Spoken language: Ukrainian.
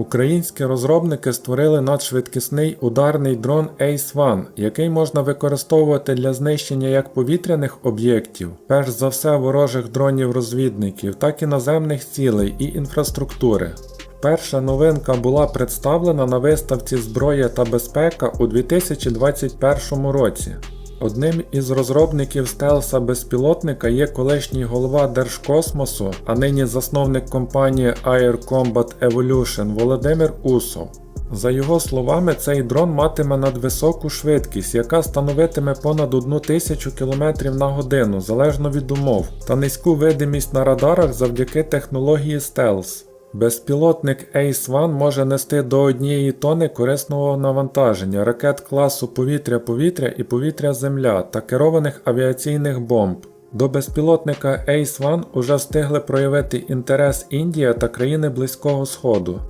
Українські розробники створили надшвидкісний ударний дрон Ace-1, який можна використовувати для знищення як повітряних об'єктів, перш за все ворожих дронів-розвідників, так і наземних цілей і інфраструктури. Перша новинка була представлена на виставці Зброя та безпека у 2021 році. Одним із розробників стелса безпілотника є колишній голова Держкосмосу, а нині засновник компанії Air Combat Evolution Володимир Усов. За його словами, цей дрон матиме надвисоку швидкість, яка становитиме понад 1000 км на годину залежно від умов, та низьку видимість на радарах завдяки технології стелс. Безпілотник Ace-1 може нести до однієї тони корисного навантаження, ракет класу повітря-повітря і повітря-земля та керованих авіаційних бомб. До безпілотника Ace-1 уже встигли проявити інтерес Індія та країни Близького Сходу.